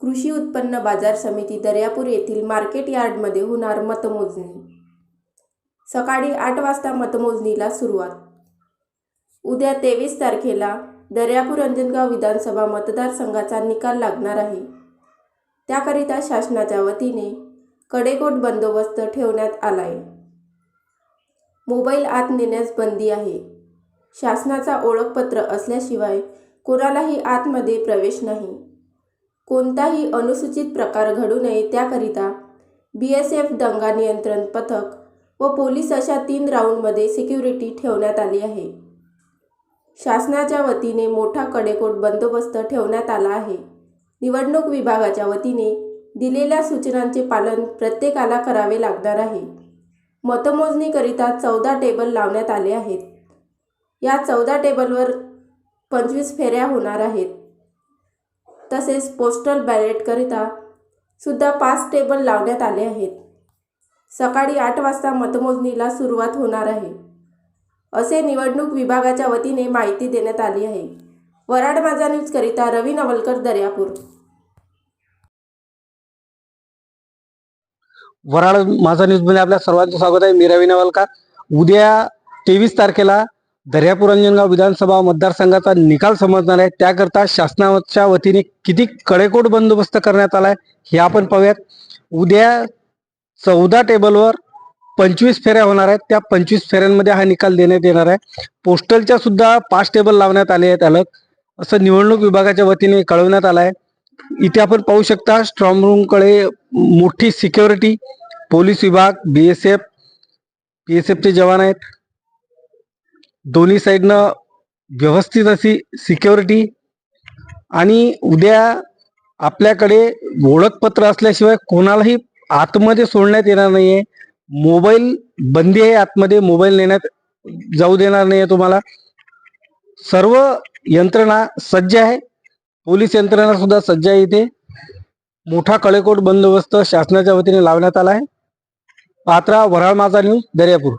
कृषी उत्पन्न बाजार समिती दर्यापूर येथील मार्केट यार्डमध्ये होणार मतमोजणी. सकाळी आठ वाजता मतमोजणीला सुरुवात. उद्या तेवीस तारखेला दर्यापूर अंजनगाव विधानसभा मतदारसंघाचा निकाल लागणार आहे. त्याकरिता शासनाच्या वतीने कडेकोट बंदोबस्त ठेवण्यात आला आहे मोबाईल आत नेण्यास बंदी आहे. शासनाचा ओळखपत्र असल्याशिवाय कोणालाही आतमध्ये प्रवेश नाही. कोणताही अनुसूचित प्रकार घडू नये त्याकरिता बी एस एफ दंगा नियंत्रण पथक व पोलीस अशा तीन राऊंडमध्ये सिक्युरिटी ठेवण्यात आली आहे. शासनाच्या वतीने मोठा कडेकोट बंदोबस्त ठेवण्यात आला आहे. निवडणूक विभागाच्या वतीने दिलेल्या सूचनांचे पालन प्रत्येकाला करावे लागणार आहे. मतमोजणीकरिता चौदा टेबल लावण्यात आले आहेत. या चौदा टेबलवर पंचवीस फेऱ्या होणार आहेत. तसेच पोस्टल बॅलेटकरिता सुद्धा पाच टेबल लावण्यात आले आहेत. सकाळी आठ वाजता मतमोजणीला सुरुवात होणार आहे. असे निवडणूक विभागाच्या वतीने माहिती देण्यात आली आहे. वराड माझा न्यूजकरिता रवी नवलकर दर्यापूर. वराड माझा न्यूजमध्ये आपल्या सर्वांचं स्वागत आहे. मी रवी नवलकर. उद्या तेवीस तारखेला दर्यापूर अंजनगाव विधानसभा मतदारसंघाचा निकाल समजणार आहे. त्याकरता शासनाच्या वतीने किती कडेकोट बंदोबस्त करण्यात आलाय हे आपण पाहूयात. उद्या चौदा टेबलवर पंचवीस फेऱ्या होणार आहेत. त्या पंचवीस फेऱ्यांमध्ये हा निकाल देण्यात येणार आहे. पोस्टलच्या सुद्धा पाच टेबल लावण्यात आले आहेत अलग. असं निवडणूक विभागाच्या वतीने कळवण्यात आलं आहे इथे आपण पाहू शकता स्ट्रॉंग रूमकडे मोठी सिक्युरिटी पोलीस विभाग B S F B S एफचे जवान आहेत. दोन्ही साईडनं व्यवस्थित अशी सिक्युरिटी आणि उद्या आपल्याकडे ओळखपत्र असल्याशिवाय कोणालाही आतमध्ये सोडण्यात येणार नाहीये. मोबाईल बंदी आहे आतमध्ये मोबाईल नेण्यात जाऊ देणार नाहीये तुम्हाला. सर्व यंत्रणा सज्ज आहे. पोलीस यंत्रणा सुद्धा सज्ज आहे इथे. मोठा कळेकोट बंदोबस्त शासनाच्या वतीने लावण्यात आला आहे. पात्रा वराळ माझा न्यूज दर्यापूर.